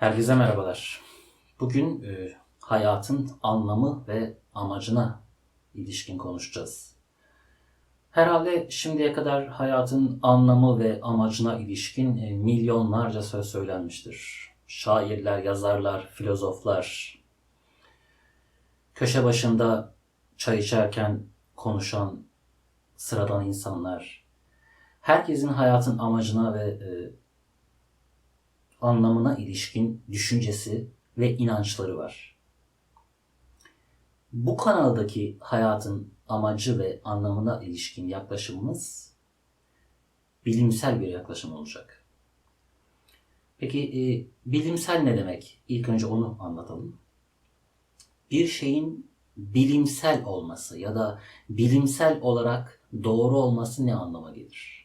Herkese merhabalar. Bugün e, hayatın anlamı ve amacına ilişkin konuşacağız. Herhalde şimdiye kadar hayatın anlamı ve amacına ilişkin e, milyonlarca söz söylenmiştir. Şairler, yazarlar, filozoflar, köşe başında çay içerken konuşan sıradan insanlar, herkesin hayatın amacına ve e, anlamına ilişkin düşüncesi ve inançları var. Bu kanaldaki hayatın amacı ve anlamına ilişkin yaklaşımımız bilimsel bir yaklaşım olacak. Peki e, bilimsel ne demek? İlk önce onu anlatalım. Bir şeyin bilimsel olması ya da bilimsel olarak doğru olması ne anlama gelir?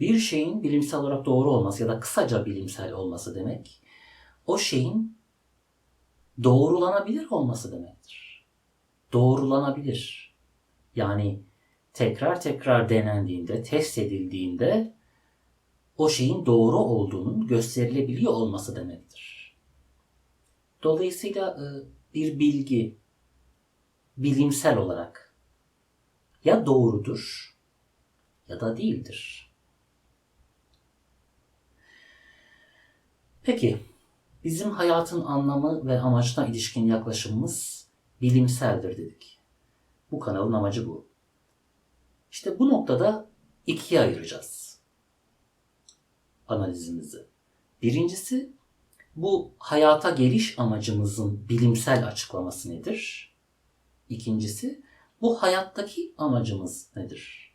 Bir şeyin bilimsel olarak doğru olması ya da kısaca bilimsel olması demek, o şeyin doğrulanabilir olması demektir. Doğrulanabilir. Yani tekrar tekrar denendiğinde, test edildiğinde o şeyin doğru olduğunun gösterilebiliyor olması demektir. Dolayısıyla e, bir bilgi bilimsel olarak ya doğrudur ya da değildir. Peki, bizim hayatın anlamı ve amacına ilişkin yaklaşımımız bilimseldir dedik. Bu kanalın amacı bu. İşte bu noktada ikiye ayıracağız analizimizi. Birincisi, bu hayata geliş amacımızın bilimsel açıklaması nedir? İkincisi, bu hayattaki amacımız nedir?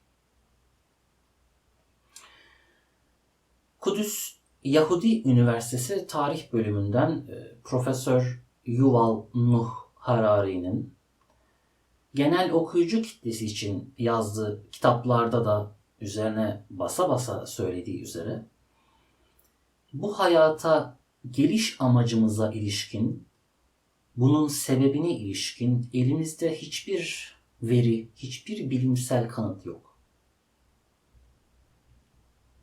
Kudüs Yahudi Üniversitesi Tarih Bölümünden e, Profesör Yuval Nuh Harari'nin genel okuyucu kitlesi için yazdığı kitaplarda da üzerine basa basa söylediği üzere bu hayata geliş amacımıza ilişkin bunun sebebine ilişkin elimizde hiçbir veri, hiçbir bilimsel kanıt yok.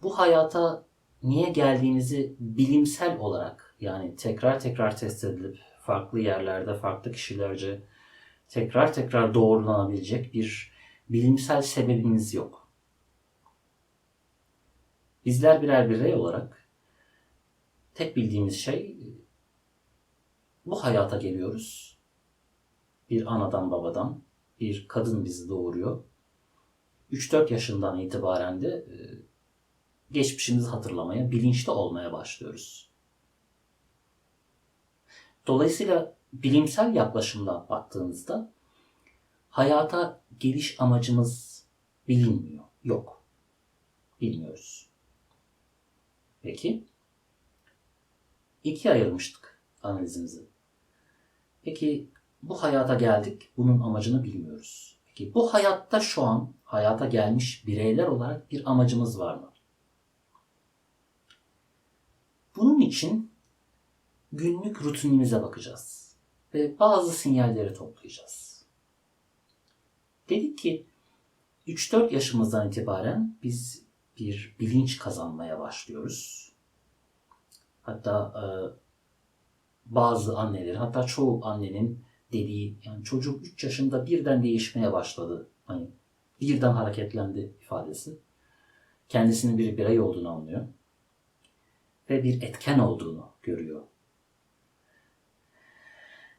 Bu hayata niye geldiğinizi bilimsel olarak yani tekrar tekrar test edilip farklı yerlerde farklı kişilerce tekrar tekrar doğrulanabilecek bir bilimsel sebebiniz yok. Bizler birer birey olarak tek bildiğimiz şey bu hayata geliyoruz. Bir anadan babadan bir kadın bizi doğuruyor. 3-4 yaşından itibaren de e, geçmişimizi hatırlamaya, bilinçli olmaya başlıyoruz. Dolayısıyla bilimsel yaklaşımla baktığınızda hayata geliş amacımız bilinmiyor. Yok. Bilmiyoruz. Peki. İkiye ayırmıştık analizimizi. Peki bu hayata geldik. Bunun amacını bilmiyoruz. Peki bu hayatta şu an hayata gelmiş bireyler olarak bir amacımız var mı? Bunun için günlük rutinimize bakacağız ve bazı sinyalleri toplayacağız. Dedik ki 3-4 yaşımızdan itibaren biz bir bilinç kazanmaya başlıyoruz. Hatta e, bazı annelerin, hatta çoğu annenin dediği, yani çocuk 3 yaşında birden değişmeye başladı. Hani birden hareketlendi ifadesi. Kendisinin bir birey olduğunu anlıyor ve bir etken olduğunu görüyor.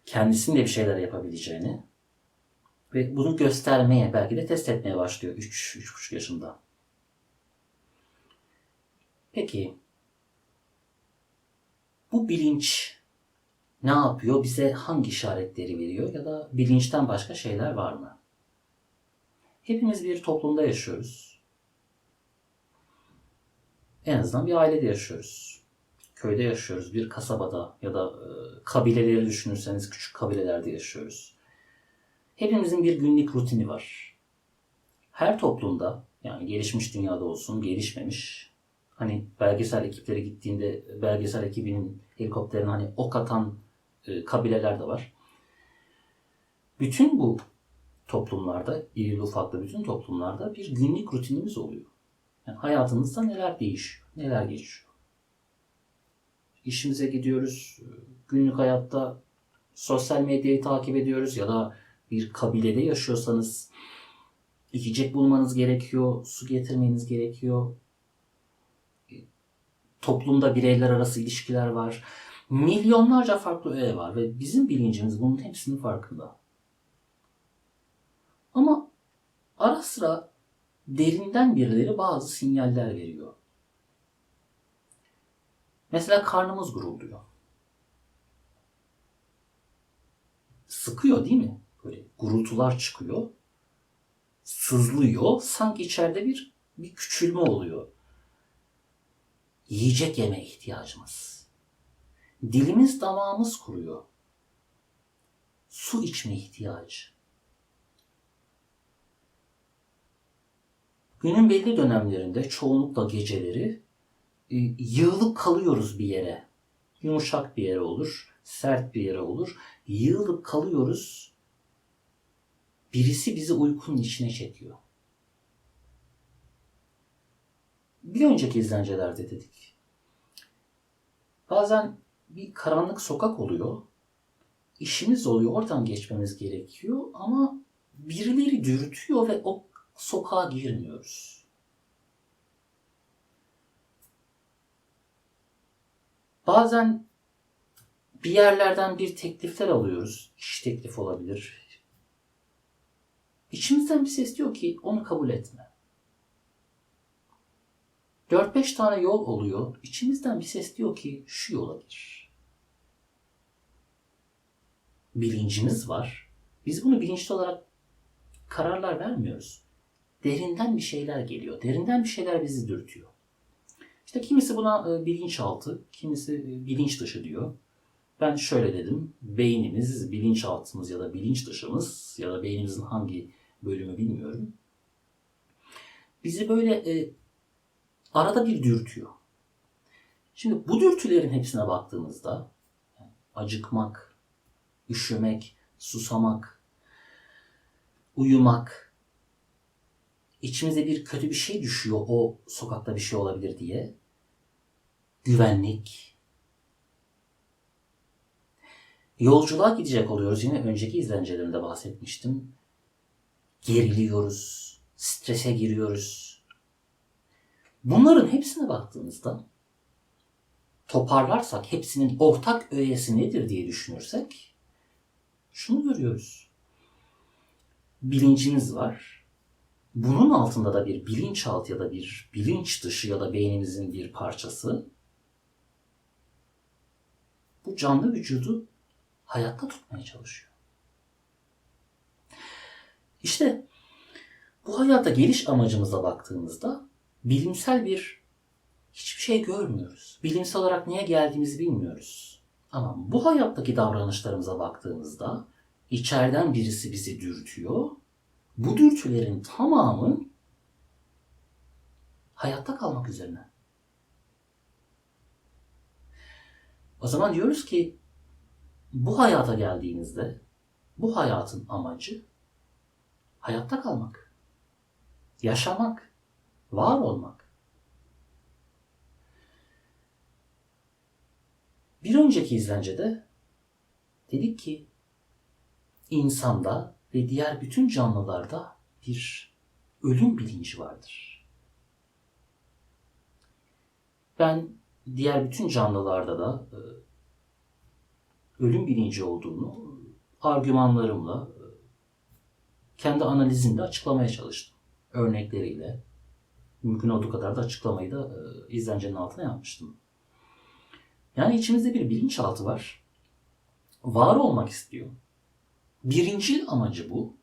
Kendisinin de bir şeyler yapabileceğini ve bunu göstermeye, belki de test etmeye başlıyor 3-3,5 yaşında. Peki bu bilinç ne yapıyor? Bize hangi işaretleri veriyor ya da bilinçten başka şeyler var mı? Hepimiz bir toplumda yaşıyoruz. En azından bir ailede yaşıyoruz köyde yaşıyoruz, bir kasabada ya da e, kabileleri düşünürseniz küçük kabilelerde yaşıyoruz. Hepimizin bir günlük rutini var. Her toplumda yani gelişmiş dünyada olsun, gelişmemiş hani belgesel ekipleri gittiğinde belgesel ekibinin helikopterine hani ok atan e, kabileler de var. Bütün bu toplumlarda, iri ufaklı bütün toplumlarda bir günlük rutinimiz oluyor. Yani hayatımızda neler değişiyor, neler geçiyor. İşimize gidiyoruz. Günlük hayatta sosyal medyayı takip ediyoruz ya da bir kabilede yaşıyorsanız içecek bulmanız gerekiyor, su getirmeniz gerekiyor. Toplumda bireyler arası ilişkiler var. Milyonlarca farklı öğe var ve bizim bilincimiz bunun hepsinin farkında. Ama ara sıra derinden birileri bazı sinyaller veriyor. Mesela karnımız gurulduyor. Sıkıyor değil mi? Böyle gurultular çıkıyor. Sızlıyor. Sanki içeride bir bir küçülme oluyor. Yiyecek yeme ihtiyacımız. Dilimiz damağımız kuruyor. Su içme ihtiyacı. Günün belli dönemlerinde çoğunlukla geceleri yığılıp kalıyoruz bir yere. Yumuşak bir yere olur, sert bir yere olur. Yığılıp kalıyoruz. Birisi bizi uykunun içine çekiyor. Bir önceki izlencelerde dedik. Bazen bir karanlık sokak oluyor. İşimiz oluyor, oradan geçmemiz gerekiyor ama birileri dürtüyor ve o sokağa girmiyoruz. Bazen bir yerlerden bir teklifler alıyoruz. İş teklifi olabilir. İçimizden bir ses diyor ki onu kabul etme. 4-5 tane yol oluyor. İçimizden bir ses diyor ki şu yola gir. Bilincimiz var. Biz bunu bilinçli olarak kararlar vermiyoruz. Derinden bir şeyler geliyor. Derinden bir şeyler bizi dürtüyor. İşte kimisi buna e, bilinçaltı, kimisi e, bilinç dışı diyor. Ben şöyle dedim. Beynimiz, bilinçaltımız ya da bilinç dışımız ya da beynimizin hangi bölümü bilmiyorum. Bizi böyle e, arada bir dürtüyor. Şimdi bu dürtülerin hepsine baktığımızda acıkmak, üşümek, susamak, uyumak, içimize bir kötü bir şey düşüyor o sokakta bir şey olabilir diye. Güvenlik. Yolculuğa gidecek oluyoruz. Yine önceki izlencelerimde bahsetmiştim. Geriliyoruz. Strese giriyoruz. Bunların hepsine baktığımızda toparlarsak hepsinin ortak öğesi nedir diye düşünürsek şunu görüyoruz. Bilincimiz var. Bunun altında da bir bilinçaltı ya da bir bilinç dışı ya da beynimizin bir parçası bu canlı vücudu hayatta tutmaya çalışıyor. İşte bu hayata geliş amacımıza baktığımızda bilimsel bir hiçbir şey görmüyoruz. Bilimsel olarak niye geldiğimizi bilmiyoruz. Ama bu hayattaki davranışlarımıza baktığımızda içeriden birisi bizi dürtüyor. Bu dürtülerin tamamı hayatta kalmak üzerine. O zaman diyoruz ki bu hayata geldiğinizde bu hayatın amacı hayatta kalmak, yaşamak, var olmak. Bir önceki izlencede dedik ki insanda ve diğer bütün canlılarda bir ölüm bilinci vardır. Ben diğer bütün canlılarda da e, ölüm bilinci olduğunu argümanlarımla, e, kendi analizimle açıklamaya çalıştım. Örnekleriyle, mümkün olduğu kadar da açıklamayı da e, izlencenin altına yapmıştım. Yani içimizde bir bilinçaltı var. Var olmak istiyor. Birincil amacı bu.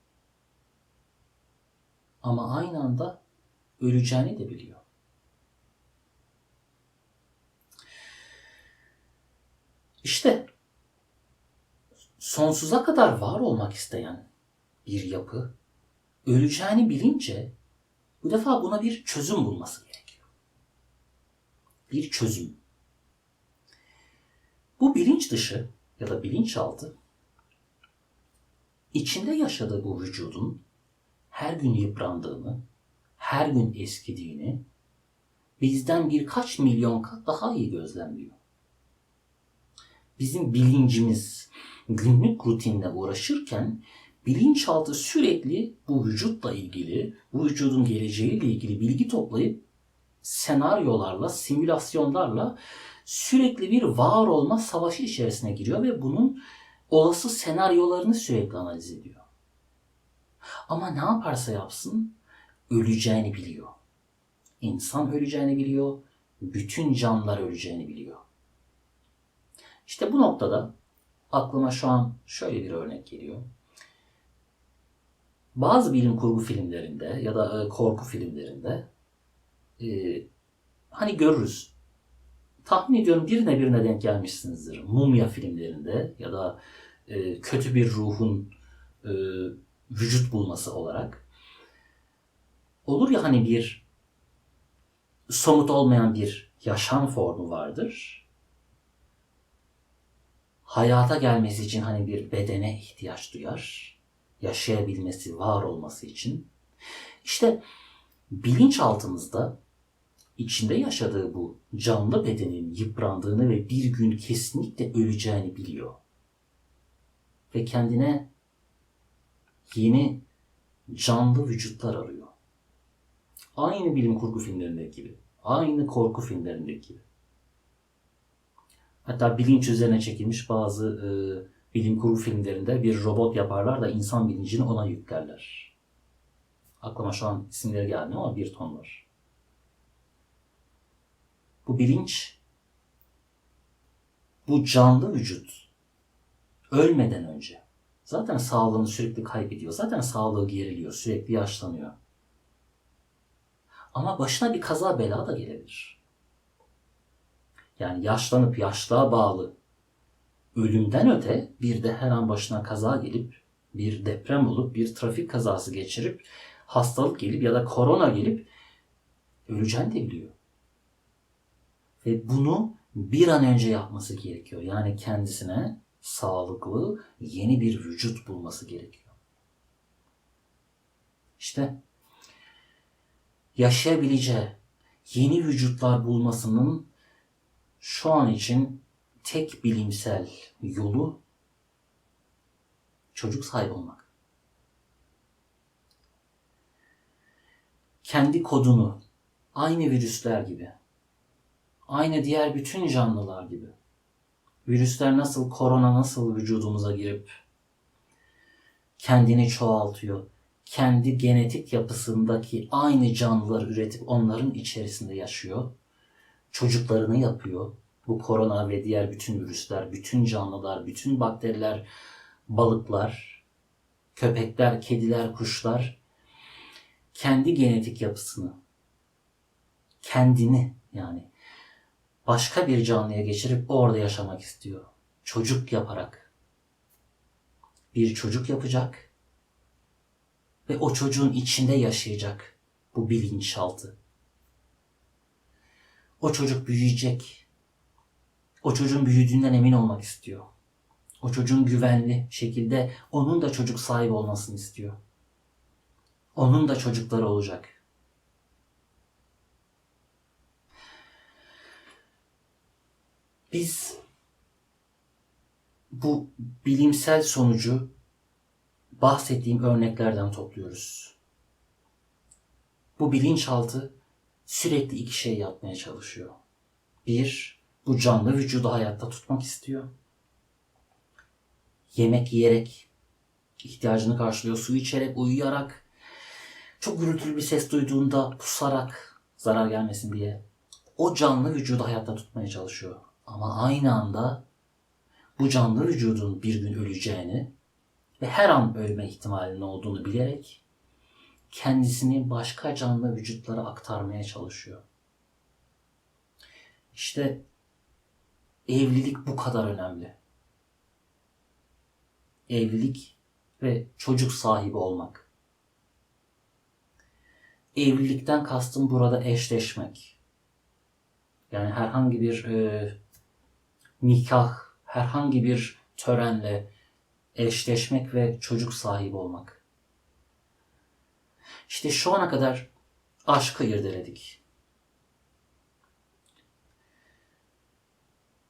Ama aynı anda öleceğini de biliyor. İşte sonsuza kadar var olmak isteyen bir yapı öleceğini bilince bu defa buna bir çözüm bulması gerekiyor. Bir çözüm. Bu bilinç dışı ya da bilinçaltı içinde yaşadığı bu vücudun her gün yıprandığını, her gün eskidiğini bizden birkaç milyon kat daha iyi gözlemliyor. bizim bilincimiz günlük rutinle uğraşırken bilinçaltı sürekli bu vücutla ilgili, bu vücudun geleceğiyle ilgili bilgi toplayıp senaryolarla, simülasyonlarla sürekli bir var olma savaşı içerisine giriyor ve bunun olası senaryolarını sürekli analiz ediyor. Ama ne yaparsa yapsın öleceğini biliyor. İnsan öleceğini biliyor, bütün canlılar öleceğini biliyor. İşte bu noktada aklıma şu an şöyle bir örnek geliyor. Bazı bilim kurgu filmlerinde ya da e, korku filmlerinde e, hani görürüz. Tahmin ediyorum birine birine denk gelmişsinizdir. Mumya filmlerinde ya da e, kötü bir ruhun e, vücut bulması olarak. Olur ya hani bir somut olmayan bir yaşam formu vardır. Hayata gelmesi için hani bir bedene ihtiyaç duyar. Yaşayabilmesi, var olması için. İşte bilinçaltımızda içinde yaşadığı bu canlı bedenin yıprandığını ve bir gün kesinlikle öleceğini biliyor. Ve kendine yeni canlı vücutlar arıyor. Aynı bilim kurgu filmlerindeki gibi. Aynı korku filmlerindeki gibi. Hatta bilinç üzerine çekilmiş bazı e, bilim kurgu filmlerinde bir robot yaparlar da insan bilincini ona yüklerler. Aklıma şu an isimleri gelmiyor ama bir ton var. Bu bilinç, bu canlı vücut ölmeden önce zaten sağlığını sürekli kaybediyor. Zaten sağlığı geriliyor, sürekli yaşlanıyor. Ama başına bir kaza bela da gelebilir. Yani yaşlanıp yaşlığa bağlı ölümden öte bir de her an başına kaza gelip bir deprem olup bir trafik kazası geçirip hastalık gelip ya da korona gelip öleceğini de biliyor. Ve bunu bir an önce yapması gerekiyor. Yani kendisine sağlıklı yeni bir vücut bulması gerekiyor. İşte yaşayabileceği yeni vücutlar bulmasının şu an için tek bilimsel yolu çocuk sahibi olmak. Kendi kodunu aynı virüsler gibi, aynı diğer bütün canlılar gibi. Virüsler nasıl, korona nasıl vücudumuza girip kendini çoğaltıyor, kendi genetik yapısındaki aynı canlılar üretip onların içerisinde yaşıyor. Çocuklarını yapıyor. Bu korona ve diğer bütün virüsler, bütün canlılar, bütün bakteriler, balıklar, köpekler, kediler, kuşlar kendi genetik yapısını, kendini yani başka bir canlıya geçirip orada yaşamak istiyor. Çocuk yaparak. Bir çocuk yapacak ve o çocuğun içinde yaşayacak bu bilinçaltı. O çocuk büyüyecek. O çocuğun büyüdüğünden emin olmak istiyor. O çocuğun güvenli şekilde onun da çocuk sahibi olmasını istiyor. Onun da çocukları olacak. Biz bu bilimsel sonucu bahsettiğim örneklerden topluyoruz. Bu bilinçaltı sürekli iki şey yapmaya çalışıyor. Bir, bu canlı vücudu hayatta tutmak istiyor. Yemek yiyerek ihtiyacını karşılıyor, su içerek, uyuyarak, çok gürültülü bir ses duyduğunda pusarak zarar gelmesin diye o canlı vücudu hayatta tutmaya çalışıyor. Ama aynı anda bu canlı vücudun bir gün öleceğini ve her an ölme ihtimalinin olduğunu bilerek kendisini başka canlı vücutlara aktarmaya çalışıyor. İşte evlilik bu kadar önemli. Evlilik ve çocuk sahibi olmak. Evlilikten kastım burada eşleşmek. Yani herhangi bir e, nikah, herhangi bir törenle eşleşmek ve çocuk sahibi olmak. İşte şu ana kadar aşkı irdeledik.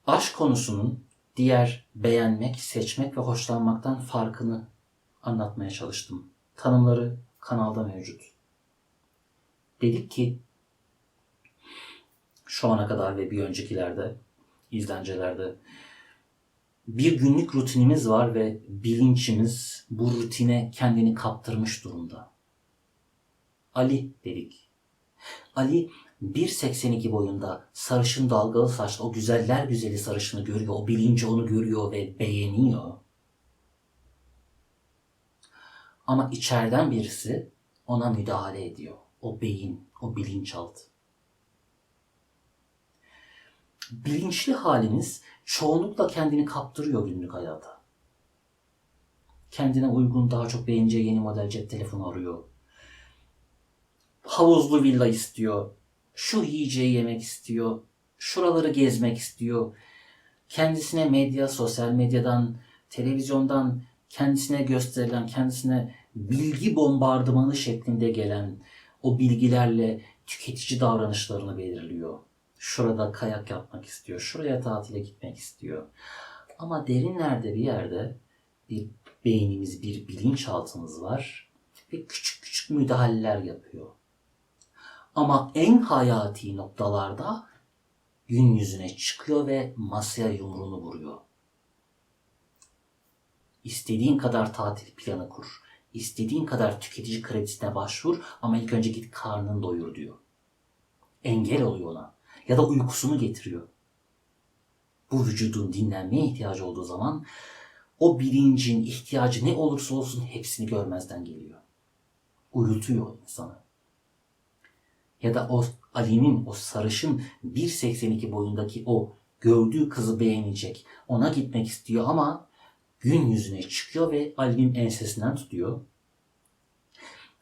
Aşk konusunun diğer beğenmek, seçmek ve hoşlanmaktan farkını anlatmaya çalıştım. Tanımları kanalda mevcut. Dedik ki şu ana kadar ve bir öncekilerde izlencelerde bir günlük rutinimiz var ve bilinçimiz bu rutine kendini kaptırmış durumda. Ali dedik. Ali 1.82 boyunda sarışın dalgalı saçlı o güzeller güzeli sarışını görüyor. O bilinci onu görüyor ve beğeniyor. Ama içeriden birisi ona müdahale ediyor. O beyin, o bilinçaltı. Bilinçli haliniz çoğunlukla kendini kaptırıyor günlük hayata. Kendine uygun daha çok beğeneceği yeni model cep telefonu arıyor. Havuzlu villa istiyor. Şu yiyeceği yemek istiyor. Şuraları gezmek istiyor. Kendisine medya, sosyal medyadan, televizyondan kendisine gösterilen, kendisine bilgi bombardımanı şeklinde gelen o bilgilerle tüketici davranışlarını belirliyor. Şurada kayak yapmak istiyor, şuraya tatile gitmek istiyor. Ama derinlerde bir yerde bir beynimiz, bir bilinçaltımız var ve küçük küçük müdahaleler yapıyor. Ama en hayati noktalarda gün yüzüne çıkıyor ve masaya yumruğunu vuruyor. İstediğin kadar tatil planı kur. İstediğin kadar tüketici kredisine başvur ama ilk önce git karnını doyur diyor. Engel oluyor ona. Ya da uykusunu getiriyor. Bu vücudun dinlenmeye ihtiyacı olduğu zaman o bilincin ihtiyacı ne olursa olsun hepsini görmezden geliyor. Uyutuyor insanı. Ya da o Ali'nin o sarışın 1.82 boyundaki o gördüğü kızı beğenecek. Ona gitmek istiyor ama gün yüzüne çıkıyor ve Ali'nin ensesinden tutuyor.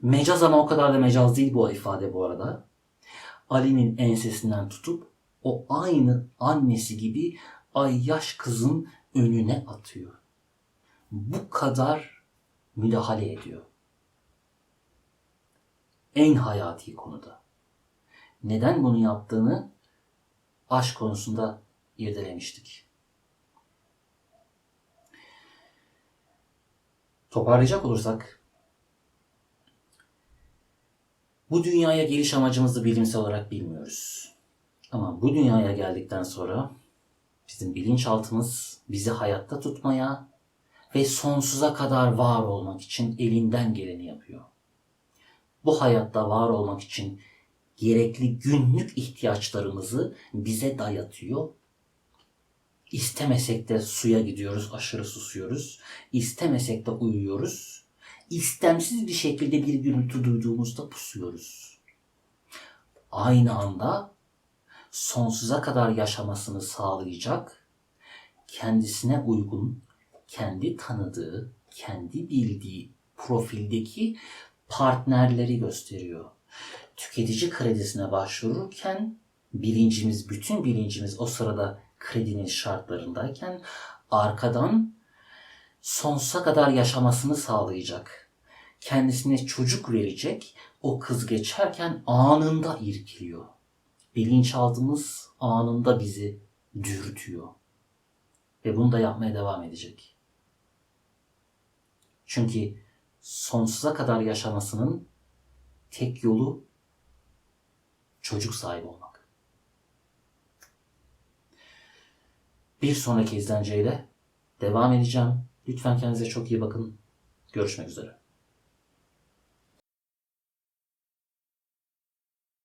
Mecaz ama o kadar da mecaz değil bu ifade bu arada. Ali'nin ensesinden tutup o aynı annesi gibi ay yaş kızın önüne atıyor. Bu kadar müdahale ediyor. En hayati konuda. Neden bunu yaptığını aşk konusunda irdelemiştik. Toparlayacak olursak bu dünyaya geliş amacımızı bilimsel olarak bilmiyoruz. Ama bu dünyaya geldikten sonra bizim bilinçaltımız bizi hayatta tutmaya ve sonsuza kadar var olmak için elinden geleni yapıyor. Bu hayatta var olmak için gerekli günlük ihtiyaçlarımızı bize dayatıyor İstemesek de suya gidiyoruz, aşırı susuyoruz. İstemesek de uyuyoruz. İstemsiz bir şekilde bir gürültü duyduğumuzda pusuyoruz. Aynı anda sonsuza kadar yaşamasını sağlayacak, kendisine uygun, kendi tanıdığı, kendi bildiği profildeki partnerleri gösteriyor. Tüketici kredisine başvururken bilincimiz, bütün bilincimiz o sırada kredinin şartlarındayken arkadan sonsuza kadar yaşamasını sağlayacak. Kendisine çocuk verecek. O kız geçerken anında irkiliyor. Bilinçaltımız anında bizi dürtüyor. Ve bunu da yapmaya devam edecek. Çünkü sonsuza kadar yaşamasının tek yolu çocuk sahibi olmak. Bir sonraki izlenceyle devam edeceğim. Lütfen kendinize çok iyi bakın. Görüşmek üzere.